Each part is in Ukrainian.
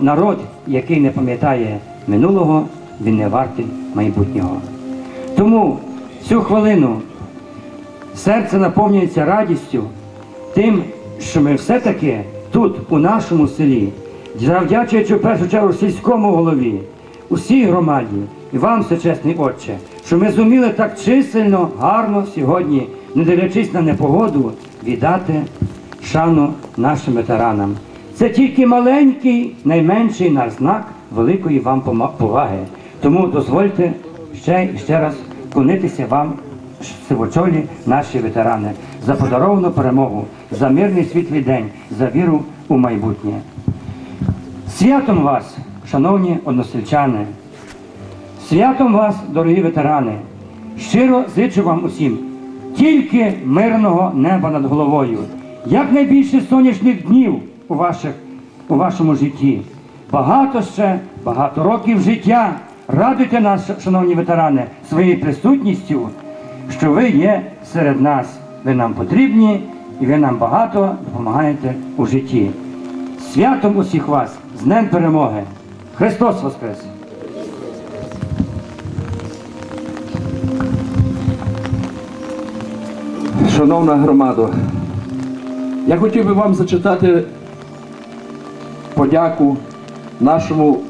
народ, який не пам'ятає минулого, він не вартий майбутнього. Тому цю хвилину серце наповнюється радістю тим, що ми все-таки тут, у нашому селі, завдячуючи в першу чергу сільському голові, усій громаді і вам, всечесний Отче, що ми зуміли так чисельно, гарно сьогодні, не дивлячись на непогоду, віддати шану нашим ветеранам. Це тільки маленький, найменший наш знак великої вам поваги. Тому дозвольте ще ще раз вклонитися вам, сивочолі, наші ветерани, за подаровану перемогу, за мирний світлий день, за віру у майбутнє. Святом вас, шановні односельчани, святом вас, дорогі ветерани, щиро зичу вам усім тільки мирного неба над головою, якнайбільше сонячних днів у, ваших, у вашому житті. Багато ще, багато років життя. Радуйте нас, шановні ветерани, своєю присутністю, що ви є серед нас. Ви нам потрібні і ви нам багато допомагаєте у житті. Святом усіх вас, з Днем Перемоги! Христос Воскрес! Шановна громада, я хотів би вам зачитати подяку нашому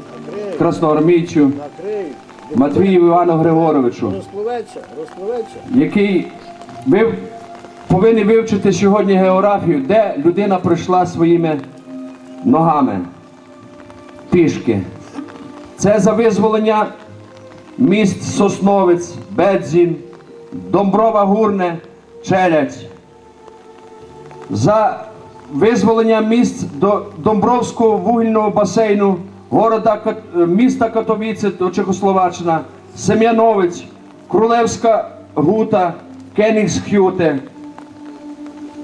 красноармійцю Матвію Івану Григоровичу, який ви повинні вивчити сьогодні географію, де людина пройшла своїми ногами пішки. Це за визволення міст Сосновець, Бедзін, Домброва Гурне, Челядь. За визволення міст до Домбровського вугільного басейну, города, міста Катовіце, Чехословаччина, Сем'яновець, Крулевська Гута, Кенігсхюте.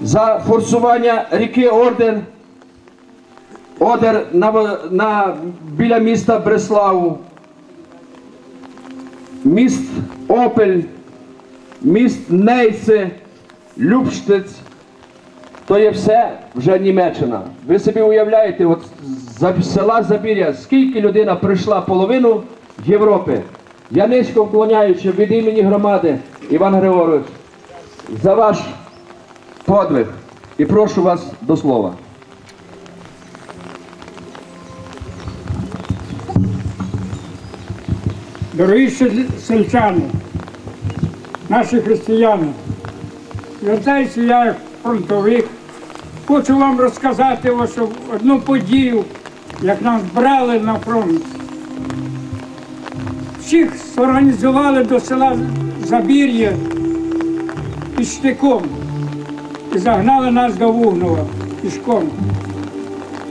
За форсування ріки Орден, Одер на, на, біля міста Бреславу, міст Опель, міст Нейце, Любштиць. То є все вже Німеччина. Ви собі уявляєте, от з села Забір'я, скільки людина прийшла половину Європи. Я низько вклоняючи від імені громади Іван Григорович за ваш подвиг і прошу вас до слова. Дорогі сельчани, наші християни, звертаюся я як фронтовик. Хочу вам розказати ось одну подію, як нас брали на фронт. Всіх зорганізували до села Забір'я під штиком і загнали нас до Вугнова пішком.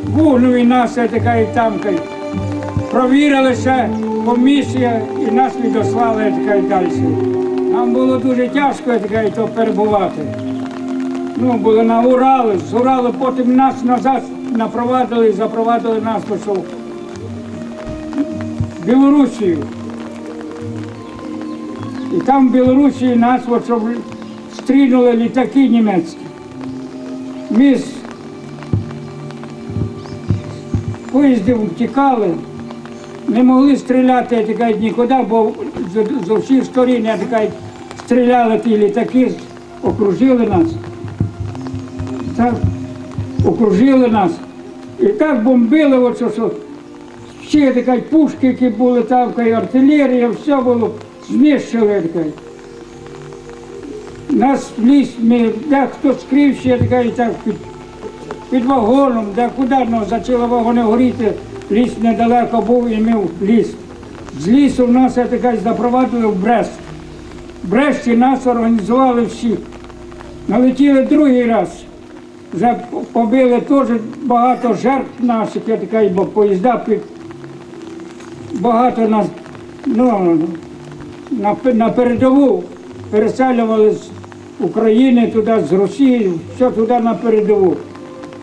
Вугнові нас така і там. кай, провірилися, комісія і нас відослали така й далі. Нам було дуже тяжко така, й то перебувати. Ну, були на Урали, з Уралу потім нас назад напровадили, запровадили нас у Білорусію. І там в Білорусі нас от, літаки німецькі. Ми з поїздів втікали, не могли стріляти я така, нікуди, бо з, з усіх сторін я така, стріляли ті літаки, окружили нас. Так, окружили нас. І так бомбили, от, що, всі така, пушки, які були там, і артилерія, все було, знищили. Така. Нас в ліс, ми, дехто скрився, я така, і так під, під вагоном, де куди ну, почали вагони горіти, ліс недалеко був і ми в ліс. З лісу нас я така запровадили в Брест. В Брешті нас організували всі. Налетіли другий раз. Вже побили теж багато жертв наших, я така, бо поїзда під багато нас ну, на, на передову переселювали з України туди, з Росії, все туди на передову.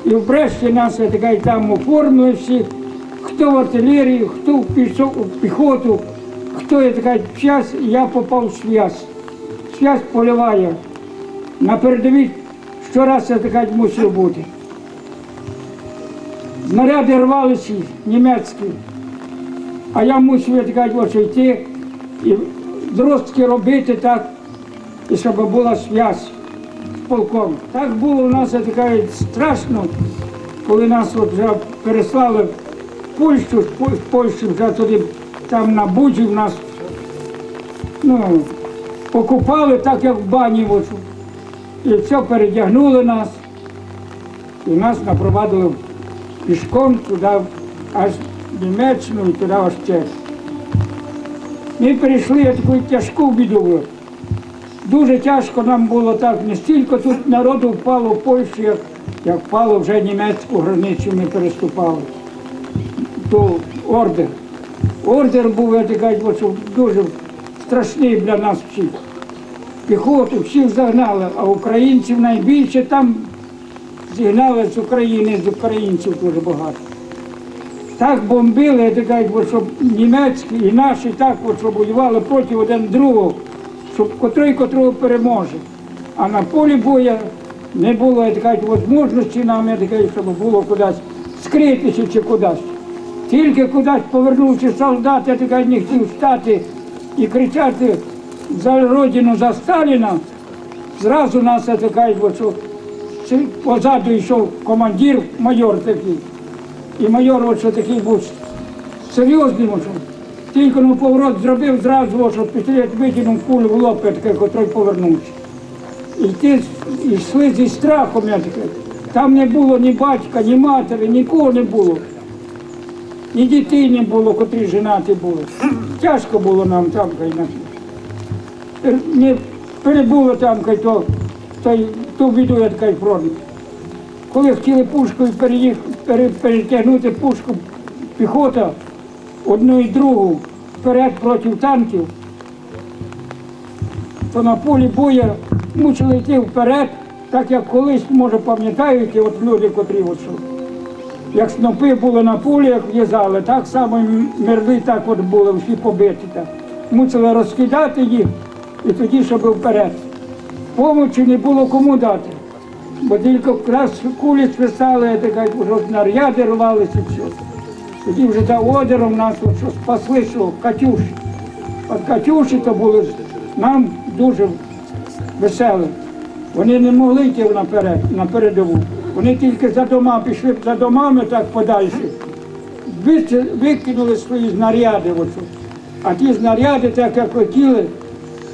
І в Брешті нас я така, і там оформили всі, хто в артилерію, хто в пішов в піхоту, хто я така час, я попав в связь. Связь поливає. На передовій щораз я така мусив бути. Знаряди рвалися німецькі. А я мусив, ось йти і зростки робити так, і щоб була зв'язь з полком. Так було у нас, така, страшно, коли нас от вже переслали в Польщу, з Пол- з Польщі вже туди, там на Буджі в нас ну, покупали так, як в бані. От, і все передягнули нас. І нас напровадили пішком туди, аж в Німеччину і туди аж ще. Ми перейшли таку тяжку біду. Дуже тяжко нам було так, не стільки тут народу впало в Польщі, як, як впало вже німецьку границю, ми переступали. То ордер. Ордер був, я кажу, дуже страшний для нас всіх. Піхоту всіх загнали, а українців найбільше там зігнали з України, з українців дуже багато. Так бомбили, так щоб німецькі і наші так, воювали проти один другого, щоб котрий котрого переможе. А на полі бою не було, можливості нам, щоб було кудись скритися чи кудись. Тільки кудись повернувся солдат, я не хотів стати і кричати за родину, за Сталіна, зразу нас так що позаду йшов командир, майор такий. І майор от що такий був серйозний, от, тільки ну, поворот зробив зразу, от, що пістолет викинув кулю в лоб, котрий повернувся. І ті йшли зі страхом, я такий. Там не було ні батька, ні матері, нікого не було. Ні дітей не було, котрі женаті були. Тяжко було нам там, хай на Пер- Ми перебули там, хай то, то, ту біду, я такий фронт. Коли хотіли пушкою переїх, пере, перетягнути пушку піхота одну і другу вперед проти танків, то на полі бою мусили йти вперед, так як колись, може, пам'ятаєте, от люди, котрі от що. Як снопи були на полі, як в'язали, так само мерли так от були, всі побиті. Так. Мусили розкидати їх і тоді, щоб вперед. Помочі не було кому дати. Бо тільки якраз кулі свисали, снаряди рвалися все. Тоді вже за одером нас що спасли, що Катюші. От Катюші то були нам дуже веселі. Вони не могли йти наперед, на передову. Вони тільки за дома пішли за домами так подальше. Викинули свої знаряди. А ті знаряди, так як летіли,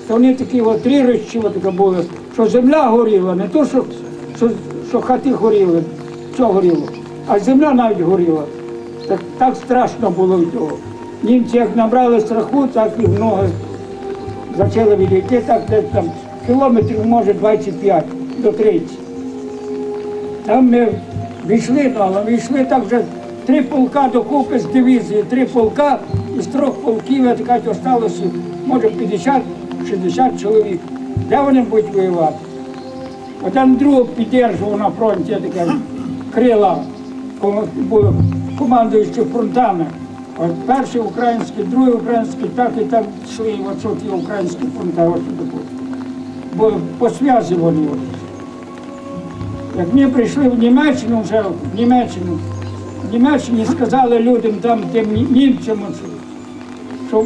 то вони такі от рірощі от таке були, що земля горіла, не то, що, що, що хати горіли, що горіло, а земля навіть горіла. Так, так страшно було від того. Німці як набрали страху, так і ноги почали відійти, так десь там кілометрів, може, 25 до 30. Там ми війшли, ну, але війшли так вже три полка докупи з дивізії, три полка із трьох полків, я так кажуть, осталося, може, 50-60 чоловік. Де вони будуть воювати? Один другого підтримував на фронті, я така крила, командуючи фронтами. От перший український, другий український, так і так йшли, ті українські фронти. Бо по зв'язі вони. Як ми прийшли в Німеччину, вже в Німеччину, в Німеччині сказали людям там, тим німцям, що,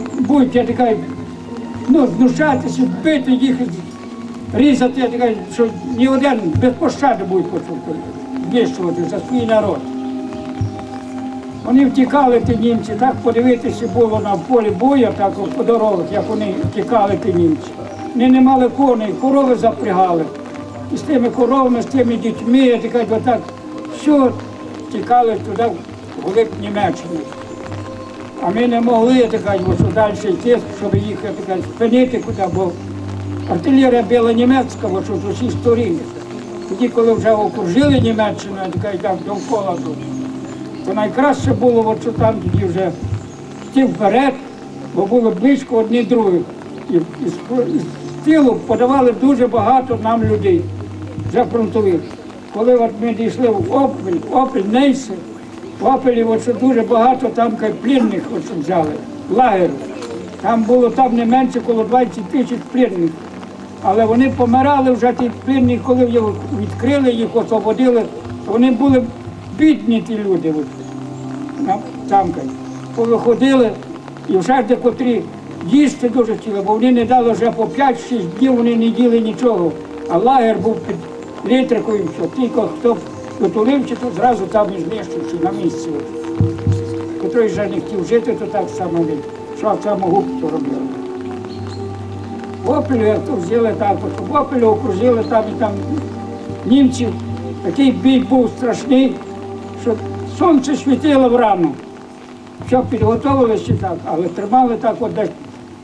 така, ну, знущатися, бити їх, різати, я така, що ні один без пощади буде знищувати за свій народ. Вони втікали ті німці, так подивитися було на полі бою, так по дорогах, як вони втікали ті німці. Вони не мали коней, корови запрягали. І з тими коровами, з тими дітьми, я така, отак, все, втікали туди, в глиб Німеччини. А ми не могли, така, що далі йти, щоб їх така, спинити куди, бо артилерія була німецька, що з усіх сторін. Тоді, коли вже окружили Німеччину, така, так довкола тут то найкраще було, що там тоді вже йти вперед, бо було близько одні других. І, і, з- тилу подавали дуже багато нам людей вже фронтових. Коли от ми дійшли в Опель, Опель, Нейси, в Опелі от, що дуже багато там кай, пленних от, взяли, лагерів. Там було там не менше коло 20 тисяч пленних. Але вони помирали вже ті пленні, коли його відкрили, їх освободили, вони були бідні ті люди. на. Повиходили і вже декотрі їсти дуже хотіли, бо вони не дали вже по 5-6 днів, вони не їли нічого. А лагер був під літрикою, що тільки хто дотулився, то зразу там і знищився на місці. Котрий вже не хотів жити, то так само він. Що самогуб то робили. В Опелю, як то взяли так, от в Опелю окружили там і там німців. Такий бій був страшний, що сонце світило врано. Все підготовилися так, але тримали так от десь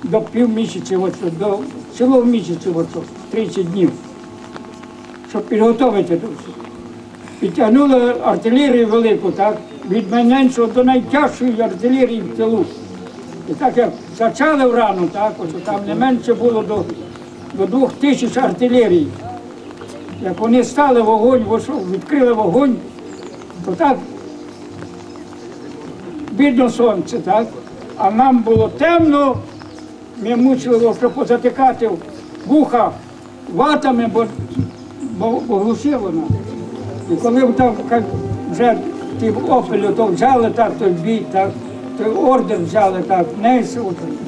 до півмісяця, от, до цілого місяця, 30 днів, щоб підготовити до всього. Підтягнули артилерію велику, так, від найменшого до найтяжчої артилерії в тилу. І так як почали врану, так, от, там не менше було до, до двох тисяч артилерії. Як вони стали вогонь, відкрили вогонь, то так видно сонце, так? А нам було темно, ми мусили що позатикати вуха ватами, бо, бо, бо глушило нас. І коли там вже ті опелю то взяли так, той бій, так, той ордер взяли так, Нейс,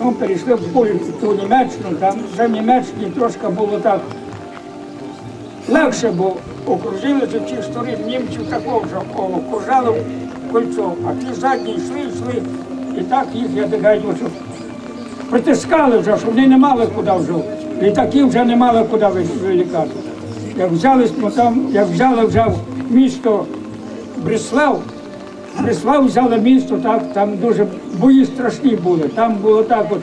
ну, перейшли в Польщу, ту Німеччину, там вже в Німеччині трошки було так легше, бо окружили з усіх сторін німців такого ж окружали кольцо, а ті задні йшли, йшли, і так їх, я так що притискали вже, щоб вони не мали куди вже. Літаки вже не мали куди ви- вилікати. Як взяли, там, як взяли вже місто Бреслав, Бреслав взяли місто, так, там дуже бої страшні були. Там було так от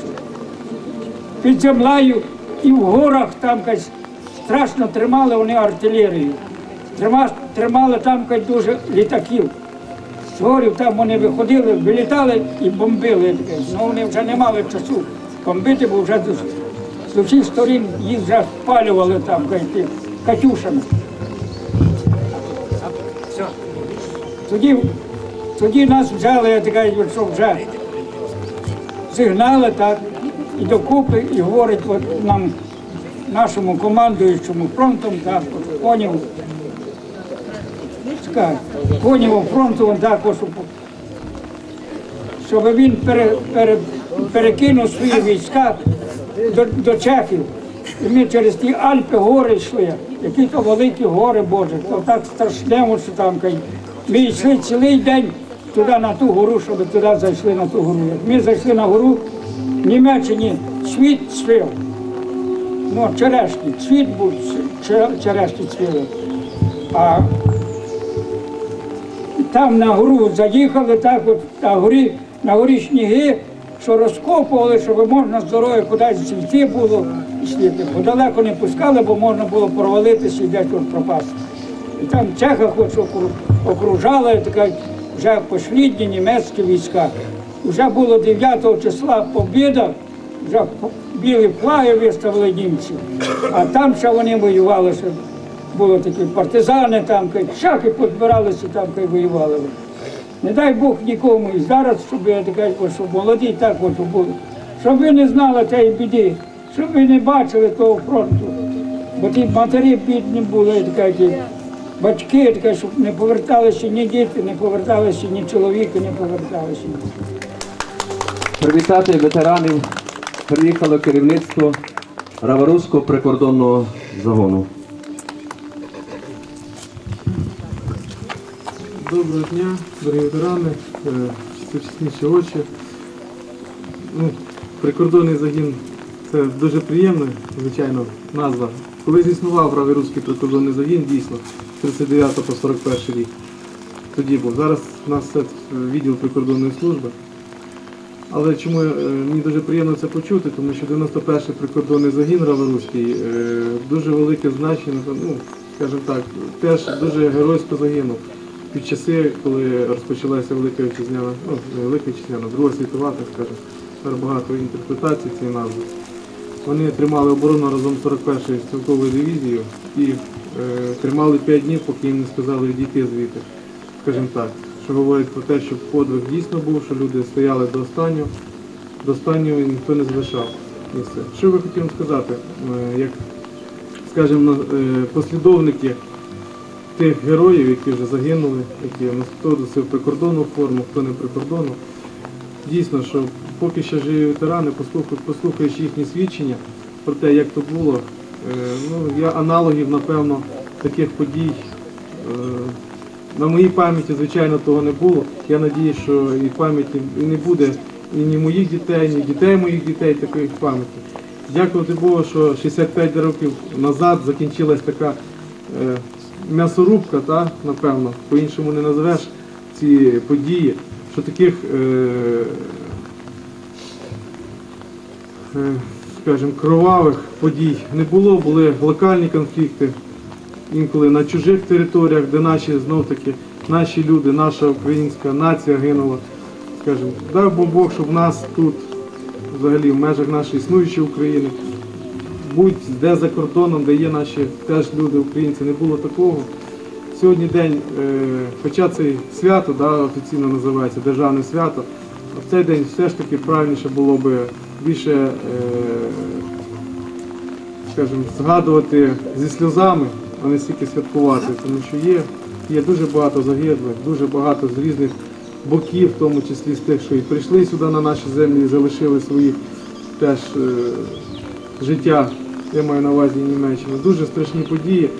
під землею і в горах там якось страшно тримали вони артилерію. Трима- Тримали там якось дуже літаків. З горів там вони виходили, вилітали і бомбили. Ну вони вже не мали часу бомбити, бо вже з усіх сторін їх вже спалювали там якось, катюшами. Тоді, тоді нас взяли, я така, що вже сигнали так, і докупи, і говорить от нам, нашому командуючому фронтом, так, конів, коніву фронту, он так, щоб, щоб він пере, пере, перекинув свої війська до, до Чехів. І ми через ті Альпи гори йшли, які то великі гори, Боже, то так страшне, що там. Ми йшли цілий день туди на ту гору, щоб туди зайшли на ту гору. Як ми зайшли на гору, в Німеччині світ цвів. Ну, черешні, цвіт був, че- черешні цвіли. А там на гору заїхали, так от на горі, на горі сніги, що розкопували, щоб можна з дороги кудись зійти було і. Бо далеко не пускали, бо можна було провалитися і десь пропасти. І там що окру- окружали така, вже послідні німецькі війська. Вже було 9 числа побіда, вже білі флаги виставили німці, а там ще вони воювали, ще були такі партизани, там шахи позбиралися, там кай воювали. Не дай Бог нікому і зараз, щоб я така, щоб молоді так от були, щоб ви не знали тієї біди, щоб ви не бачили того фронту. Бо ті матері бідні були, така, ті батьки, така, щоб не поверталися ні діти, не поверталися ні чоловіки, не поверталися. Привітати ветеранів приїхало керівництво Раворуського прикордонного загону. Доброго дня, дорогі ветерани, е, сучасніші очі. Ну, прикордонний загін це дуже приємна, звичайно, назва. Колись існував правий руський прикордонний загін, дійсно, з 39 по 41 рік. Тоді був. Зараз у нас це відділ прикордонної служби. Але чому е, мені дуже приємно це почути, тому що 91-й прикордонний загін Раворуський е, дуже велике значення, ну, скажімо так, теж дуже геройсько загинув. Під часи, коли розпочалася Велика Вітчизняна, ну, не Велика Вітчизняна, Друга світова, так скажемо, багато інтерпретацій цієї назви. Вони тримали оборону разом з 41-ю стрілковою дивізією і е, тримали 5 днів, поки їм не сказали відійти звідти, скажімо так. Що говорить про те, що подвиг дійсно був, що люди стояли до останнього, до останнього і ніхто не залишав місце. Що би хотів сказати, Е, як, скажімо, е, послідовники тих героїв, які вже загинули, які хто носив прикордонну форму, хто не прикордонну. Дійсно, що поки ще живі ветерани, послухаєш, їхні свідчення про те, як то було. Е, ну, я аналогів, напевно, таких подій. е, на моїй пам'яті, звичайно, того не було. Я надію, що і пам'яті не буде і ні моїх дітей, ні дітей моїх дітей такої пам'яті. Дякувати Богу, що 65 років назад закінчилась така е, м'ясорубка, та, напевно, по-іншому не назвеш ці події, що таких, е, скажімо, кровавих подій не було, були локальні конфлікти, інколи на чужих територіях, де наші знов таки наші люди, наша українська нація гинула. Скажімо, дай Бог щоб нас тут, взагалі, в межах нашої існуючої України, будь-де за кордоном, де є наші теж люди, українці, не було такого. Сьогодні день, е, хоча це свято, да, офіційно називається державне свято, а в цей день все ж таки правильніше було би більше, е, скажімо, згадувати зі сльозами, а не стільки святкувати, тому що є, є дуже багато загиблих, дуже багато з різних боків, в тому числі з тих, що і прийшли сюди на наші землі і залишили свої теж е, життя, я маю на увазі Німеччину. Дуже страшні події.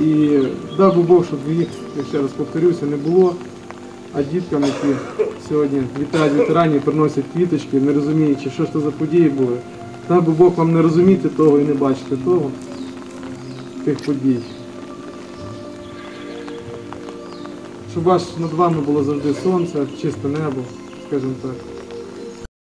І дав би Бог, щоб їх, я ще раз повторюся, не було. А діткам, які сьогодні вітають ветеранів, приносять квіточки, не розуміючи, що ж це за події були. Дай би Бог вам не розуміти того і не бачити того, тих подій. Щоб ваш над вами було завжди сонце, чисте небо, скажімо так.